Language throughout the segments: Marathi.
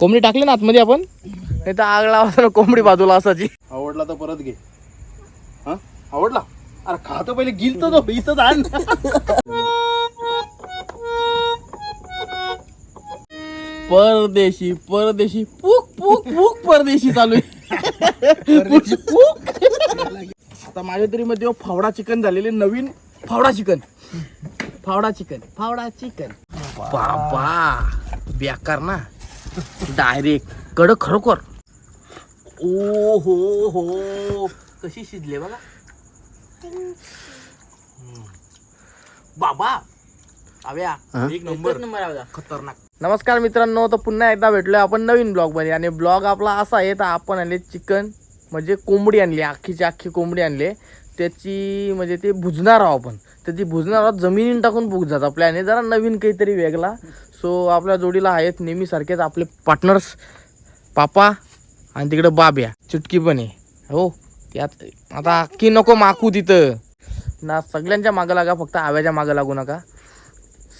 कोंबडी टाकली ना आतमध्ये आपण? नाही तर आग लावा कोंबडी बाजूला असायची. आवडला तर परत घे. हा? आवडला? अरे खातो पहिले गिल तर तो इथं आण. परदेशी परदेशी पुक पुक पुक परदेशी चालू आहे. पुक. आता माझ्या तरी मध्ये फावडा चिकन झालेले नवीन फावडा चिकन. फावडा चिकन फावडा चिकन. बाबा. बेकार ना. डायरेक्ट. कडक खरोखर. ओ हो. हो कशी शिजले बघा. बाबा आव्या एक नंबर. खतरनाक. नमस्कार मित्रांनो तर पुन्हा एकदा भेटलोय आपण नवीन ब्लॉगमध्ये आणि ब्लॉग आपला असा आहे तर आपण आणले चिकन म्हणजे कोंबडी आणली अख्खीची अख्खी कोंबडी आणली. त्याची म्हणजे ते भुजणार आहोत आपण. तर ती भुजणार आहोत जमिनीन टाकून भुजतात आपल्या आणि जरा नवीन काहीतरी वेगळा. सो आपल्या जोडीला आहेत नेहमीसारखेच आपले पार्टनर्स पापा आणि तिकडे बाब्या. चुटकी पण आहे. हो त्यात आता की नको माकू तिथं. ना सगळ्यांच्या मागं लागा फक्त आव्याच्या मागं लागू नका.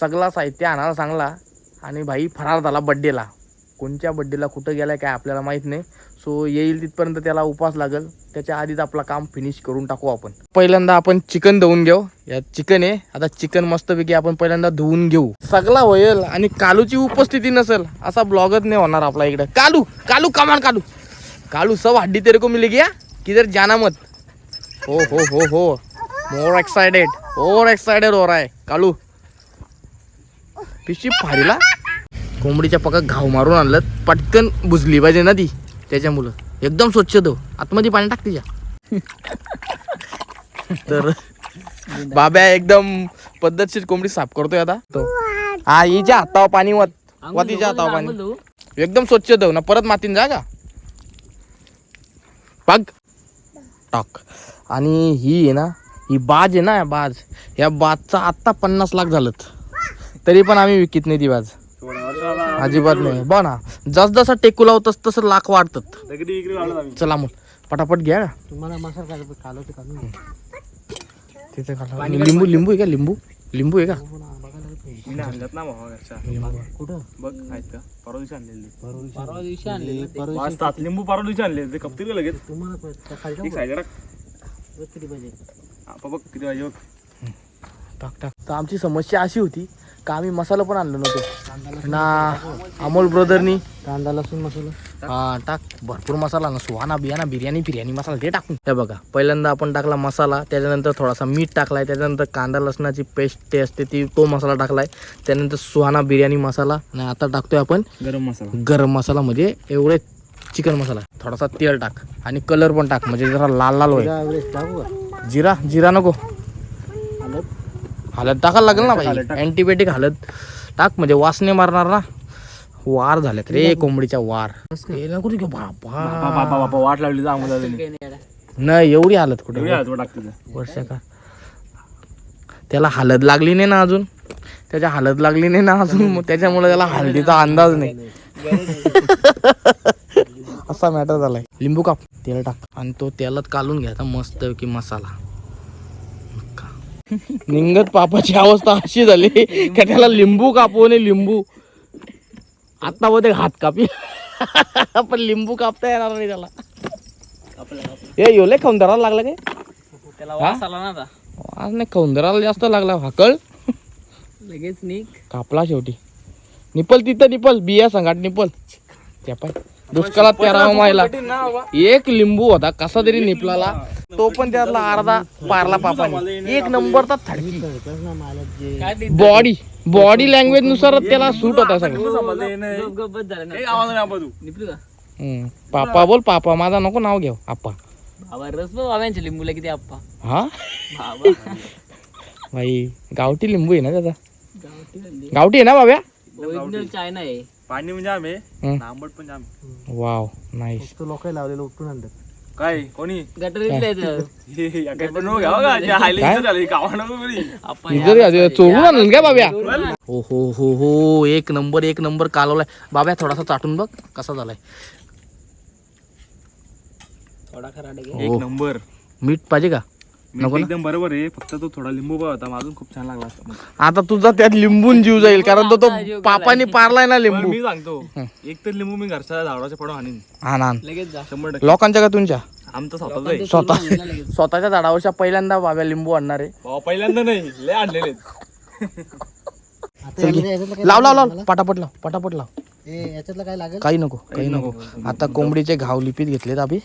सगळा साहित्य आणायला सांगला आणि भाई फरार झाला बड्डेला कोणत्या बड्डेला कुठं गेला काय आपल्याला माहीत नाही. सो येईल तिथपर्यंत त्याला उपास लागेल. त्याच्या आधीच आपला काम फिनिश करून टाकू आपण. पहिल्यांदा आपण चिकन धुवून घेऊ. यात चिकन आहे. आता चिकन मस्तपैकी आपण पहिल्यांदा धुवून घेऊ. सगळा होईल आणि कालूची उपस्थिती नसेल असा ब्लॉगच नाही होणार आपला इकडे. कालू कालू कमान कालू. कालू सब हड्डी तेरे को मिली गया किधर जाना मत? हो हो हो हो. मोर एक्साइटेड ओवर एक्साइटेड हो रहा है कालू. पिशी फारीला. कोंबडीच्या पका घाव मारून आणलं पटकन बुजली पाहिजे ना ती. त्याच्यामुळं. एकदम स्वच्छ धुव आतमध्ये पाणी टाक तिच्या. तर बाब्या एकदम पद्धतशीर कोंबडी साफ करतोय आता. तो. हा हिच्या हातावर पाणी वत वतीच्या हातावर पाणी. एकदम स्वच्छ धुव ना परत मातीन जा का पाग टाक. आणि ही आहे ना ही बाज आहे ना बाज. या बाजचा आत्ता पन्नास लाख झालं तरी पण आम्ही विकित नाही ती बाज. अजिबात नाही. बघ ना जस जसा टेकू लावत तस तसं लाख वाढतात. दगडी इकडे लावलं आम्ही. चला मग पटापट घ्या. तुम्हाला मसाला तिथे घाला. लिंबू लिंबू आहे का? लिंबू? लिंबू आहे का? मी आणल्यात ना भावा घरच्या. लिंबू. कुठं? बघ आहेत का? परवा दिवशी आणलेली परवा दिवशी आणलेलं. ते पाच सात लिंबू परवा दिवशी आणले ते कपतील का लगेच? तुम्हाला पण. त्या खाली एक साईड राख. बघ किती पाहिजे. आपा बघ किती पाहिजे बघ. टाक टाक. तर आमची समस्या अशी होती का आम्ही मसाला पण आणलो नव्हतो. ना अमोल ब्रदरनी. कांदा लसूण मसाला. हा टाक. भरपूर मसाला ना सुहाना बियाना बिर्याणी बिर्याणी मसाला ते टाकून. हे बघा पहिल्यांदा आपण टाकला मसाला त्याच्यानंतर थोडासा मीठ टाकलाय त्याच्यानंतर कांदा लसणाची पेस्ट ते असते ती तो मसाला टाकलाय त्यानंतर सुहाना बिर्याणी मसाला आणि आता टाकतोय आपण गरम मसाला. गरम मसाला म्हणजे एवढे चिकन मसाला. थोडासा तेल टाक आणि कलर पण टाक म्हणजे जरा लाल लाल होईल जिरा जिरा नको. हळद टाकायला लागेल ना भाई टाक. अँटीबायोटिक हळद टाक म्हणजे वासने मारणार ना. वार झाल्यात रे कोंबडीच्या वार. बापा बाबा. बापा बापा वाट तर आम्हाला. काही नाही एवढी हालत कुठे. वर्ष का? त्याला हलद लागली नाही ना अजून. त्याच्या हलद लागली नाही ना अजून मग त्याच्यामुळे त्याला हळदीचा अंदाज नाही. असा मॅटर झालाय. लिंबू काप. तेल टाक. आणि तो तेलात कालून घ्यायचा मस्त की मसाला. निंगत पापाची अवस्था अशी झाली का त्याला लिंबू कापू आणि लिंबू. आता मध्ये हात कापी. पण लिंबू कापता येणार नाही त्याला. ए योले धरायला लागला काय? त्याला हा? वास आला ना आता. आज नाही खौंदराला जास्त लागला हाकळ लगेच निघ. कापला शेवटी. निपल तिथं निपल बिया संघाट निपल. त्या पाय. दुष्काळात तेरा मायला. एक लिंबू होता कसा तरी निपलाला. तो पण त्यातला अर्धा पारला पापाने एक नंबरचा थडकी. बॉडी बॉडी लँग्वेजनुसार त्याला सूट होता सगळं. नाही. नाही. पापा बोल पापा माझा नको नाव घेऊ. आप्पा. बाबांच्या लिंबूला किती आप्पा. हा? बाबा. भाई गावठी लिंबू आहे ना त्याचा? गावठी आहे ना बाब्या? चायना आहे. पाणी म्हणजे आम्ही वाव नाईस लोक लावलेलं उठून आणतात. काय कोणी गटर हे, हे, चोरून काय बाब्या हो हो हो हो एक नंबर एक नंबर कालवलाय बाब्या थोडासा चाटून बघ कसा झालाय थोडा खरा. एक नंबर मीठ पाहिजे का नको ना? एकदम बरोबर आहे फक्त तो थोडा लिंबू पाव होता अजून खूप छान लागला असता मग. आता तुझा त्यात लिंबून जीव जाईल कारण तो तो पापाने पारलाय ना पण लिंबू मी सांगतो एक तर लिंबू मी घरच्या झाडाच्या पडून आणीन. हा ना लगेच जा. शंभर टक्के. लोकांच्या का तुमच्या? आमचं स्वतःच आहे. स्वतः. स्वतःच्या झाडावरच्या पहिल्यांदा बाब्या लिंबू आणणार आहे. भावा, पहिल्यांदा नाही लय आणलेले चल घे. लाव लाव लाव. पटापट लाव पटापट लाव. याच्यातलं काय लागेल? काही नको काही नको. आता कोंबडीचे घाव लिपीत घेतलेत अभि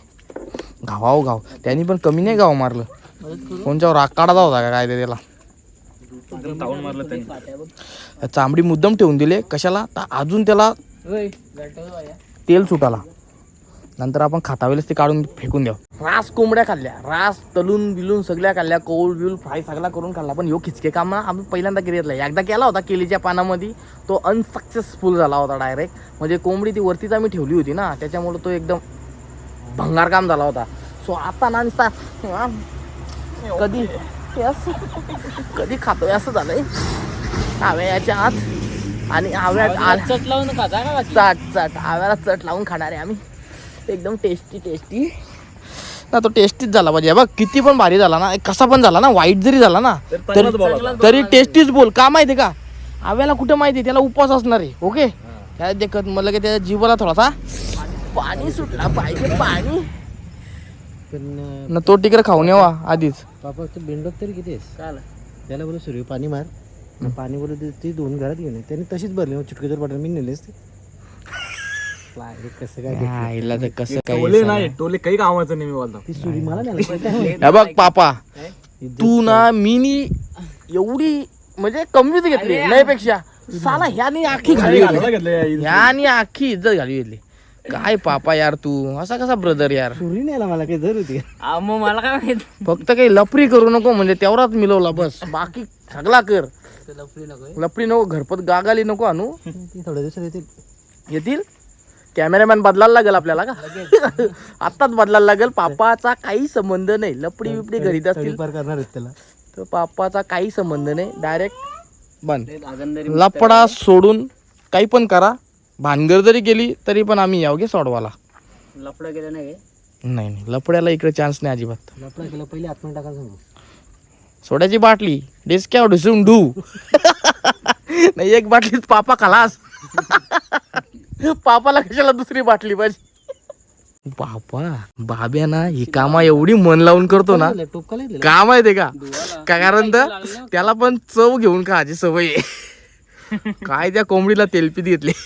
घावाव घाव. त्यांनी पण कमी नाही गाव मारलं. कोणच्यावर राग काढायचा होता का काय ते त्याला चांबडी मुद्दम ठेवून दिले. कशाला? तर अजून त्याला तेल सुटाला. नंतर आपण खाता वेळेस ते काढून फेकून द्याव रास कोंबड्या खाल्ल्या. रास तलून बिलून सगळ्या खाल्ल्या. कोल बिल फ्राय सगळा करून खाल्ला. पण ह्यो खिचके काम ना आम्ही पहिल्यांदा केलेला एकदा केला होता केलीच्या पानामध्ये. तो अनसक्सेसफुल झाला होता डायरेक्ट म्हणजे कोंबडी ती वरतीच आम्ही ठेवली होती ना. त्याच्यामुळे तो एकदम भंगार काम झाला होता. सो आता ना कधी? असं- कधी खातोय? असं झालंय. आव्याच्या आत आणि आव्यात चट लावून खाता का चट चट. आव्याला चट लावून खाणारे आम्ही. एकदम टेस्टी टेस्टी ना तो टेस्टीच झाला पाहिजे बघ किती पण भारी झाला ना कसा पण झाला ना वाईट जरी झाला ना तर. तरी टेस्टीच बोल. का माहिती का? आव्याला कुठं माहिती त्याला उपवास असणार आहे ओके? काय देखत मला की त्याच्या जीवाला थोडासा पाणी सुटला पाहिजे पाणी ना तो तिकडे खाऊन यावा आधीच. बाबा ते बिंडोक तरी किती आहेस? काय त्याला बोलू सूर्य पाणी मार. पाणी बोलू दे ती दोन घरात घेऊन ये. त्यांनी तशीच भरली मग चुटकीवर पडलं मी नेलेच ते कसं काय भेटलं? आईला तर कसं टोले काही नाही टोले काही कामाचं नाही मी बोलतो. ती सुरी मला नाही लागली. हे बघ पापा. तू ना मीनी एवढी म्हणजे कमीच घेतली नाही पेक्षा साला ह्यानी आखी घाली घेतली. ह्यानी आखी इज्जत घाली घेतली. काय पापा यार तू? असा कसा ब्रदर यार? सुरी नाही मला काही जर होती. मग मला काय माहीत? फक्त काही लपरी करू नको म्हणजे तेवढाच मिळवला बस. बाकी सगळा कर. ते लफडी नको लपरी नको घरपत गागाली नको आणू. ती थोड्या दिवसात येते येतील? कॅमेरामॅन बदलायला लागेल आपल्याला का? आत्ताच बदलायला लागेल. पापाचा काही संबंध नाही. लपडी बिपडी घरीत असतील. करणार आहेत त्याला. तर पापाचा काही संबंध नाही. डायरेक्ट बंद. लपडा सोडून काही पण करा. भानगर जरी गेली तरी पण आम्ही यावगे सोडवाला लफडं केलं नाही नाही नाही. लपड्याला इकडे चान्स नाही अजिबात. लपडा केला पहिले सांगू. सोड्याची बाटली डेस्क्यावर ढुसून ढू. नाही एक बाटलीच पापा खलास. पापाला कशाला दुसरी बाटली पाहिजे? बापा बाब्या ना ही कामा एवढी मन लावून करतो ना. टोप का लागले का माहितीये का? का कारण तर त्याला पण चव घेऊन खायची सवय आहे. काय त्या कोंबडीला तेलपीत घेतली?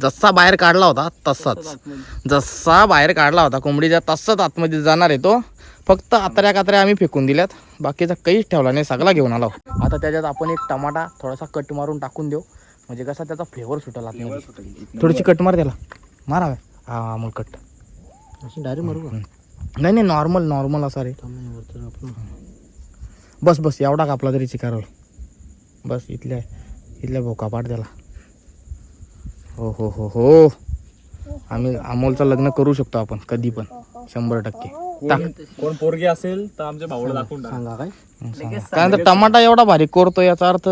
जसा बाहेर काढला होता तसाच. जसा बाहेर काढला होता कोंबडीच्या तसाच आतमध्ये जाणार आहे तो. फक्त आतऱ्या कातऱ्या आम्ही फेकून दिल्यात. बाकीचा काहीच ठेवला नाही सगळा घेऊन आलो. आता त्याच्यात आपण एक टमाटा थोडासा कट मारून टाकून देऊ. म्हणजे कसा त्याचा फ्लेवर सुटेल आतमध्ये. थोडीशी कट मार त्याला. मारावे हा मग कट. अशी डायरेक्ट मारू नाही नाही नॉर्मल नॉर्मल असा रे. बस बस एवढा कापला तरी चिकारल. बस इथल्या इथल्या भोका पाड त्याला. हो हो हो हो. आम्ही अमोलचं लग्न करू शकतो आपण कधी पण. शंभर टक्के. टाक. कोण पोरगी असेल तर आमच्या भावाला दाखवून सांगा काय. कारण तर टमाटा एवढा भारी कोरतो याचा अर्थ.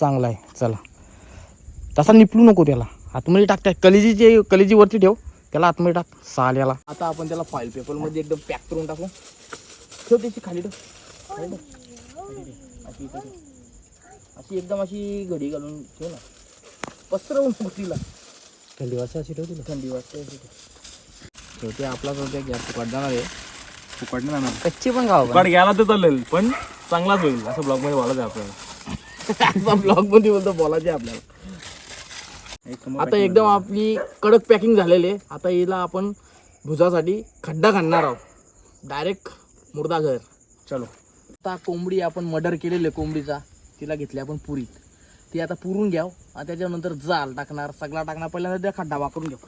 चांगला आहे. चला. तसा निपलू नको त्याला. आतमध्ये टाक त्या कलिजीचे कलिजीवरती ठेव. त्याला आतमध्ये टाक. साल याला. आता आपण त्याला फॉईल पेपरमध्ये एकदम पॅक करून टाकू. ठेव त्याची खाली ठेव. अशी इथे ठेव. अशी एकदम अशी घडी घालून ठेव ना. पसरवून नको तिला. थंडी वाजता अशी ठेवते थंडी वाजते अशी ठेव. शेवटी आपलाच होत्या गॅस फुकट जाणार आहे. फुकट नाही जाणार. कच्ची पण खाऊ फुकट गेला तर चालेल पण चांगलाच होईल. असं ब्लॉगमध्ये बोलायचं आहे आपल्याला. ब्लॉगमध्ये बोलतो बोलायचे आपल्याला. एक नंबर आता एकदम आपली कडक पॅकिंग झालेली आहे. आता हिला आपण भुजासाठी खड्डा घालणार आहोत. डायरेक्ट मुर्दा घर चलो. आता कोंबडी आपण मर्डर केलेली आहे कोंबडीचा. तिला घेतली आपण पुरीत. ती आता पुरून घ्याव आणि त्याच्यानंतर जाल टाकणार सगळा टाकणार. पहिल्यांदा त्या खड्डा वापरून घेऊ.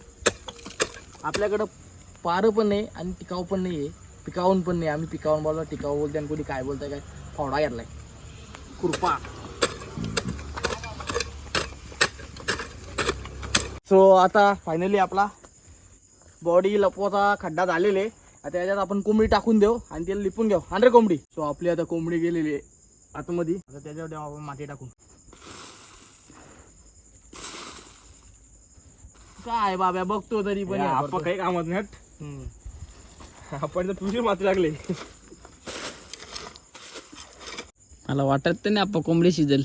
आपल्याकडं पारं पण नाही आणि टिकाऊ पण नाही आहे पिकावून पण नाही. आम्ही पिकावून बोलतो टिकाऊ बोलते आणि कोणी काय बोलतंय काय फावडा घेतलाय. कृपा सो आता फायनली आपला बॉडी लपवाचा खड्डा झालेले आता त्याच्यात आपण कोंबडी टाकून देऊ आणि त्याला लिपून घेऊ. आणि रे कोंबडी. सो आपली आता कोंबडी गेलेली आहे आतमध्ये. आता त्याच्यावर देऊ आपण माती टाकून. काय बाब्या बघतो तरी पण आपण. काही कामात नाही. आपण तुझी माती लागली. मला वाटत तर नाही आपण कोंबडी शिजल.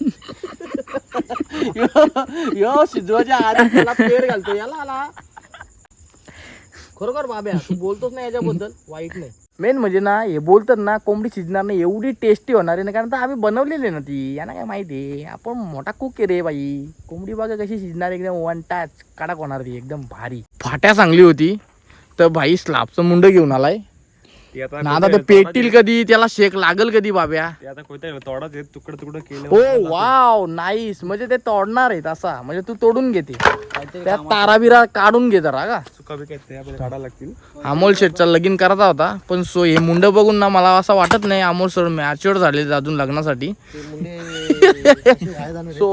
यो शिजवाच्या आधी त्याला पेर घालतो. याला आला खरोखर बाब्या तू बोलतोच नाही याच्याबद्दल. वाईट नाही. मेन म्हणजे ना हे बोलतात ना कोंबडी शिजणार नाही एवढी टेस्टी होणार आहे ना कारण तर आम्ही बनवलेली ना ती. यांना काय माहिती आहे? आपण मोठा कुक आहे रे बाई. कोंबडी बघा कशी शिजणार एकदम वन टच कडक होणार ती एकदम भारी. फाट्या चांगली होती. तर भाई स्लाबचं मुंड घेऊन आलाय. ना आता ते पेटील कधी त्याला शेक लागल कधी बाब्या? ते आता कोणत्या तोडाच आहेत तुकडं तुकडं केलं हो वाव नाईस म्हणजे ते तोडणार आहेत असा. म्हणजे तू तोडून घेते त्यात तारा बिरा काढून घे जरा का चुका बिका आहेत त्या आपल्याला काढायला लागतील. अमोल शेटचा लगीन करायचा होता पण सो हे मुंड बघून ना मला असं वाटत नाही अमोल सर मॅच्युअर झाले अजून लग्नासाठी. सो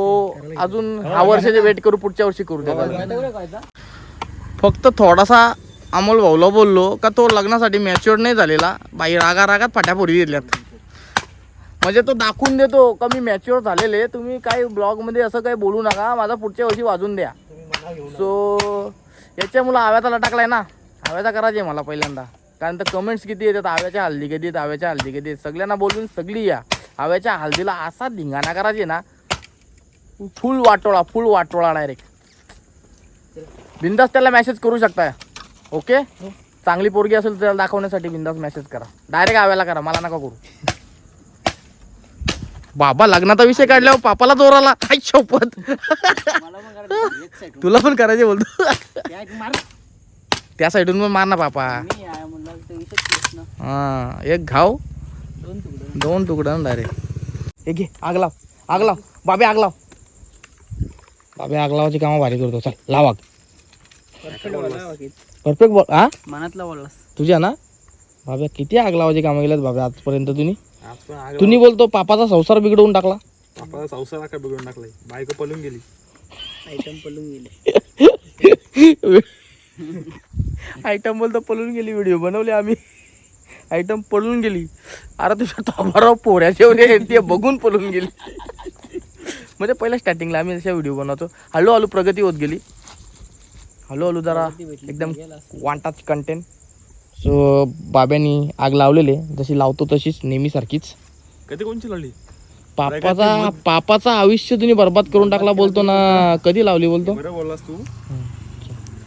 अजून हा वर्षाचे वेट करू पुढच्या वर्षी करू त्याला फक्त थोडासा अमोल भाऊला बोललो का तो लग्नासाठी मॅच्युअर नाही झालेला. बाई रागा रागात फाट्यापोरी दिल्यात म्हणजे तो दाखवून देतो का मी मॅच्युअर झालेले. तुम्ही काही ब्लॉगमध्ये असं काही बोलू नका माझा पुढच्या वर्षी वाजून द्या. सो याच्यामुळं आव्याचा टाकलाय ना. आव्याचा करायचे मला पहिल्यांदा. कारण तर कमेंट्स किती येतात आव्याच्या हल्दी कधी येत आव्याच्या हल्दी कधी येत सगळ्यांना बोलून सगळी या. आव्याच्या हल्दीला असा धिंगाणा करायचे ना. फुल वाटोळा फुल वाटोळा डायरेक्ट बिंदास त्याला मॅसेज करू शकता ओके? चांगली पोरगी असेल तर त्याला दाखवण्यासाठी बिंदास मेसेज करा. डायरेक्ट आव्याला करा मला नका करू. बाबा लग्नाचा विषय काढल्यावर पापाला काय शपथ. पण करायचं एक साईड तुला पण करायचे बोलतो. त्या साईडून पण मार ना पापा. ना. हा एक घाव. दोन तुकडं. दोन तुकडं डायरेक्ट हे घे आग लाव. आग लाव. बाबे आग लाव. बाबे आग लावायची कामं भारी करतो. चल लाव आग. परफेक्ट बोल हा मनातला बोललास. तुझ्या ना? बाबा किती आग लावायची कामं केल्यात बाबा आजपर्यंत तुम्ही? आज पण आग तुम्ही बोलतो पापाचा संसार बिघडवून टाकला. आपला संसार काय बिघडून टाकलाय. बायको पळून गेली. आयटम पडून गेले. आयटम बोलतो पळून गेली व्हिडिओ बनवले आम्ही. आयटम पळून गेली. अरे तुझ्या टॉपराव पोऱ्याचे वगैरे ते बघून पळून गेली. म्हणजे पहिल्या स्टार्टिंगला आम्ही अशा व्हिडिओ बनवतो. हळूहळू प्रगती होत गेली. हळूहळू जरा एकदम वन टच कंटेंट सो बाब्यानी आग लावलेले जशी लावतो तशीच नेहमीसारखीच कधी कोणची लावली? पापाचा पापाचा आयुष्य तुम्ही बर्बाद करून टाकला बोलतो ना. कधी लावली बोलतो? बोललास तू.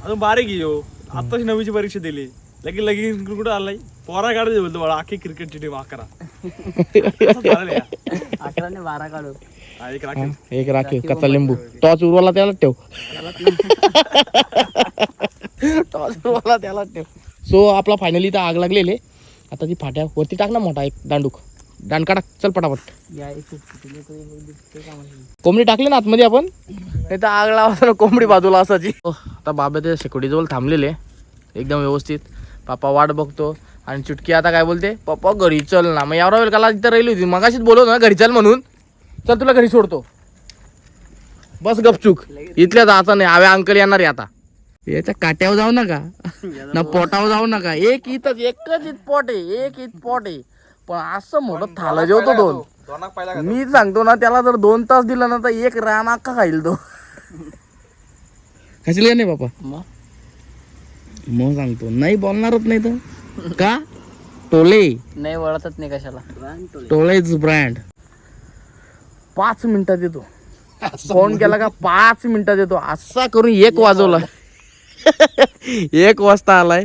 अजून बारीक हो आताच नवीची परीक्षा दिली. लगेच लगेच कुठं आलाय? पोरा काढायचं बोलतो मला आखी क्रिकेटची टीम अकरा. अकरा ने बारा काढू. एक राखीव. कच्चा लिंबू. टॉच उरवाला त्याला ठेव. टॉच उरवाला त्याला ठेव. सो आपला फायनली तर आग लागलेले आता ती फाट्या वरती टाक ना मोठा एक दांडूक. दांडका टाक चल पटापट. कामाला कोंबडी टाकली ना आतमध्ये आपण? नाही तर आग लावा कोंबडी बाजूला असायची. हो, आता बाबा ते शेकोटीजवळ थांबलेले एकदम व्यवस्थित. पापा वाट बघतो. आणि चुटकी आता काय बोलते? पप्पा घरी चल ना. मग एवढा वेळ काला तिथं राहिली होती. मगाशीच बोलवतो ना घरी चल म्हणून. चल तुला घरी सोडतो. बस गपचूक इथल्या जायचं नाही आव्या अंकल येणार आहे आता. याच्या काट्यावर जाऊ नका. ना पोटावर जाऊ नका. एक इथंच एकच इत पोट आहे एक इत पोट आहे. पण असं मोठं थाला जेवतो दोन. मी सांगतो ना त्याला जर दोन तास दिला ना तर एक रान अख्खा खाईल तो. खाशील का नाही बापा? मग? मग सांगतो. नाही बोलणारच नाही तर. का? टोले. नाही वळतच नाही कशाला. टोलेच ब्रँड पाच मिनिटात येतो फोन केला का पाच मिनिटात येतो असा करून एक वाजवला. एक वाजता आलाय.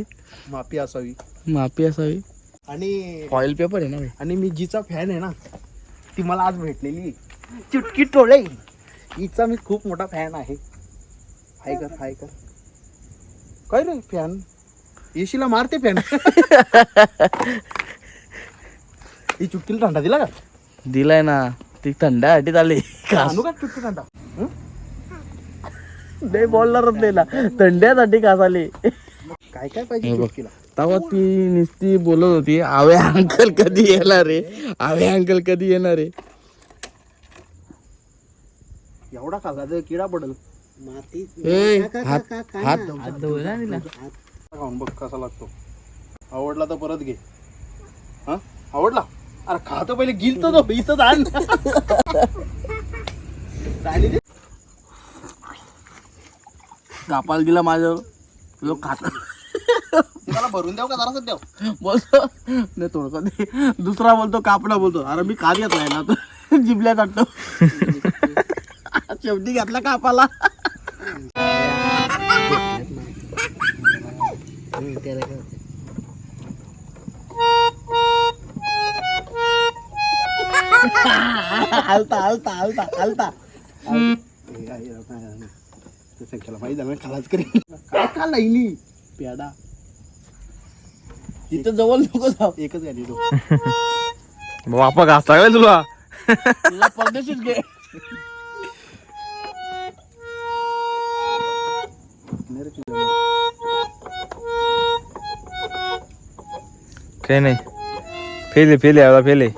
माफी असावी. माफी असावी. आणि फॉईल पेपर आहे ना बे. आणि मी जिचा फॅन आहे ना ती मला आज भेटलेली चुटकी टोळे. हिचा मी खूप मोठा फॅन आहे. हाय कर हाय कर. काय रे फॅन येशीला मारते फॅन ही चुटकीला थंडा दिला का? दिलाय ना. ती थंडासाठी आली आणू का चुटकी थंडा? नाही बोलणारच नाही ना. थंड्यासाठी का झाली काय काय पाहिजे चुटकीला? तेव्हा ती नुसती बोलत होती आवे अंकल कधी येणार रे? आवे अंकल कधी येणार रे? एवढा खाला तर किडा पडल. माती ए, हात हात खाऊन बघ कसा लागतो. आवडला तर परत घे. हा? आवडला? अरे खातो पहिले गिलतो तो इथं आण. कापाल दिला माझ्यावर. लोक खात त्याला भरून द्याव का जरासं द्याव बोलतो. नाही थोडं दे. दुसरा बोलतो कापडा बोलतो. अरे मी का घेतलाय ना. तो जिबल्या काढतो शेवटी घेतला कापाला. आलता आलता आलता आलता संख्याला माहिती झालं खालाच करेल काय तिथं जवळ नको जाऊ. एकच गाडी तो बापा काय तुला. तुला परदेशीच घे. काही नाही. फेले फेले आता फेले.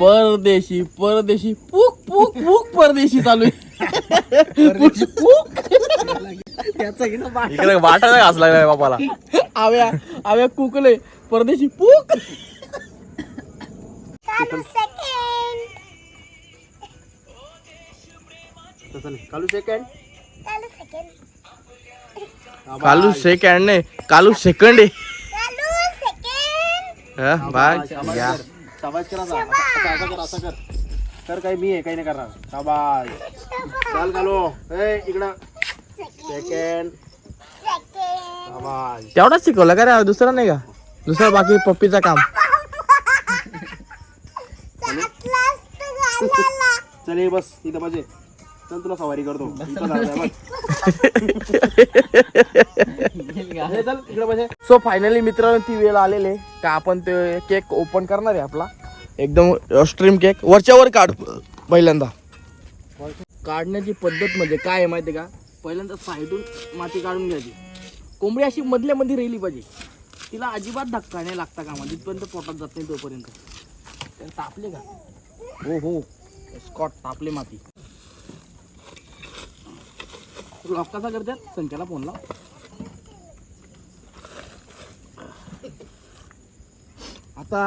परदेशी परदेशी पुक पुक पुक परदेशी चालू आहे. पुक. इकडे वाटा काय बापाला. आव्या आव्या कुकले परदेशी पुक. कालू सेकंड कालू सेकंड नाही कालू सेकंड आहे. हा, बाग या. शाबाश करा. असं असं कर असं कर. तर काही मी आहे काही नाही करणार. शाबाश चाल कालू. ए इकडं. सेकंड शाबाश तेवढाच शिकवला का रे? दुसरा नाही का? दुसरा बाकी पप्पीचा काम. चल ये. बस. इथं बजे चल तुला सवारी करतो. इथं चल इकडे सो फायनली मित्रांनो ती वेळ आलेली का आपण ते केक ओपन करणार आहे आपला. एकदम स्ट्रीम केक वरच्या वर काढ पहिल्यांदा. काढण्याची पद्धत म्हणजे काय आहे माहिती का? पहिल्यांदा साईडून माती काढून घ्यायची. कोंबडी अशी मधल्या मध्ये राहिली पाहिजे. तिला अजिबात धक्का नाही लागता कामा जिथपर्यंत पोटात जात नाही तोपर्यंत. त्याला तापले का? हो हो. स्कॉट तापले माती. लॉक कसा करतात संख्याला फोन लाव. आता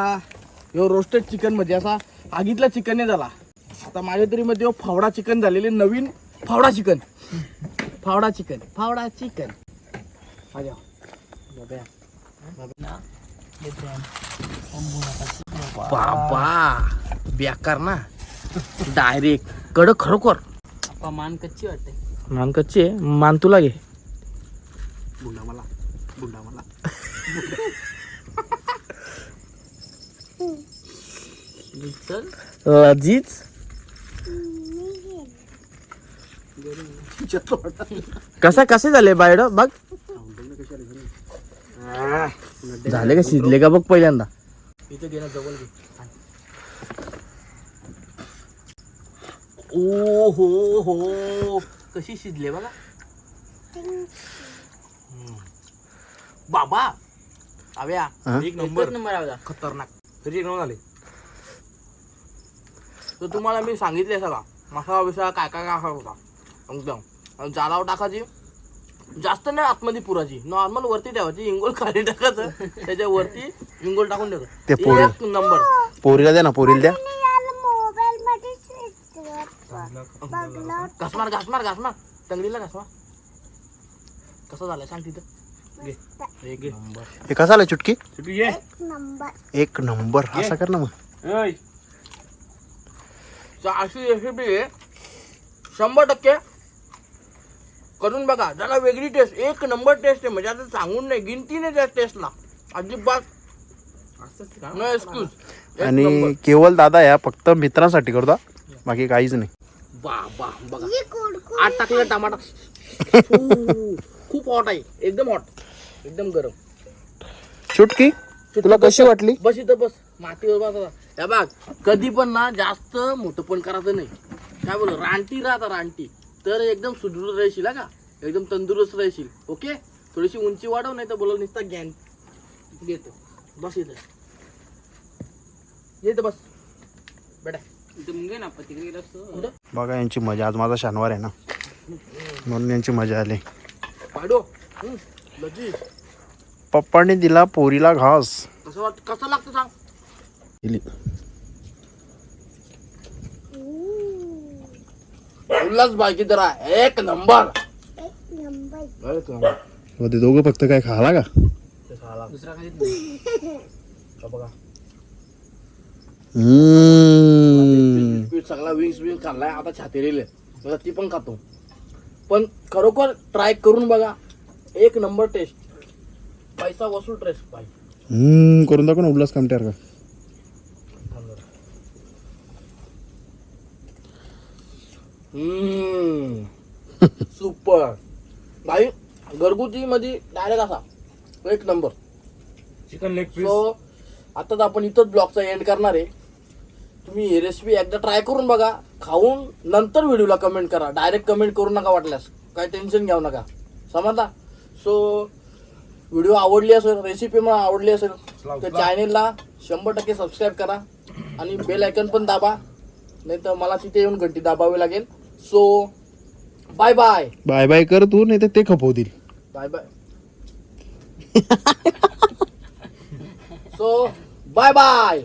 ह्यो रोस्टेड चिकनमध्ये असा आगीतला चिकन नाही झाला. आता माझ्या तरी मध्ये फावडा चिकन झालेले नवीन फावडा चिकन फावडा चिकन फावडा चिकन माझ्या बाबा. बेकार ना. डायरेक्ट कडक खरोखर. मान कच्ची वाटते. मान कच्ची आहे. मान तुला घे. बुंडा मला बुंडा. मला कसा कसे झाले बायड? बघ. झाले का शिजले का बघ पहिल्यांदा. इथं ना जवळ ओ हो हो. कशी शिजले बघा. हम्म. बाबा आव्या एक नंबर. नंबर आला खतरनाक. तरी एक नंबर झाले. तर तुम्हाला मी सांगितले सगळा. मसाला बिसाला काय काय काय होता. एकदम. आणि जालावर टाकायची. जास्त नाही आतमध्ये पुराची नॉर्मल वरती ठेवायची. इंगोल खाली टाकायचं. त्याच्या वरती इंगोल टाकून ते ठेवायचं. एक नंबर. पोरीला द्या ना पोरीला द्या. घासमार घासमार घासमार. तंगडीला घासमार. कसं झालं? सांग तिथं. हे हे कसा आलं चुटकी? एक नंबर. असा कर ना मग. अशी रेसिपी आहे. शंभर टक्के करून बघा. जरा वेगळी टेस्ट एक नंबर टेस्ट आहे. म्हणजे आता सांगून नाही. गिनती नाही त्या टेस्टला अजिबात. नो एक्सक्यूज आणि केवळ दादा या. फक्त मित्रांसाठी करतो. बाकी काहीच नाही. बा बा बघा. आठ टाकलेला टमाटा. फू, खूप हॉट आहे. एकदम हॉट एकदम गरम. चुटकी? तुला कशी वाटली? बस इथं बस. मातीवर बस आता. बघ कधी पण ना जास्त मोठं पण करायचं नाही. काय बोल रानटी राहता रानटी. तर एकदम सुदृढ राहशील हा का? एकदम तंदुरुस्त राहशील ओके? थोडीशी उंची वाढव नाही तर बोलव नुसता ज्ञान घेतो बस इथं. ये इथं बस. बेटा. बघा यांची मजा. आज माझा शनिवार आहे ना. म्हणून यांची मजा आली. पाडो. लजीज. पप्पाने दिला पोरीला घास. कसं वाट कसं लागतं सांग. दिली उल्हास बाकी जरा एक नंबर. एक नंबर. हो, ते दोघं फक्त काय खाला का? दुसरा काहीच नाही. का बघा. हम्म. पीठ सगळा विंग्स विंग्स खाल्लाय. आता छाती रेले. आता ती पण खातो. पण खरोखर ट्राय करून बघा. एक नंबर टेस्ट पैसा वसूल टेस्ट पाहिजे. हम्म, करून दाखव ना उल्हास कामट्यार का सुपर भाई घरगुती मध्ये डायरेक्ट असा. एक नंबर चिकन लेग सो आताच आपण इथंच ब्लॉगचा एंड करणार आहे. तुम्ही ही रेसिपी एकदा ट्राय करून बघा. खाऊन नंतर व्हिडिओला कमेंट करा. डायरेक्ट कमेंट करू नका वाटल्यास. काय टेन्शन घेऊ नका. समजला? सो व्हिडिओ आवडली असेल रेसिपी मला आवडली असेल तर चॅनेलला शंभर टक्के सबस्क्राईब करा. आणि बेल आयकन पण दाबा. नाही तर मला तिथे येऊन घंटी दाबावी लागेल. So bye bye bye bye कर तू नाही तर ते खपवतील. Bye bye so bye bye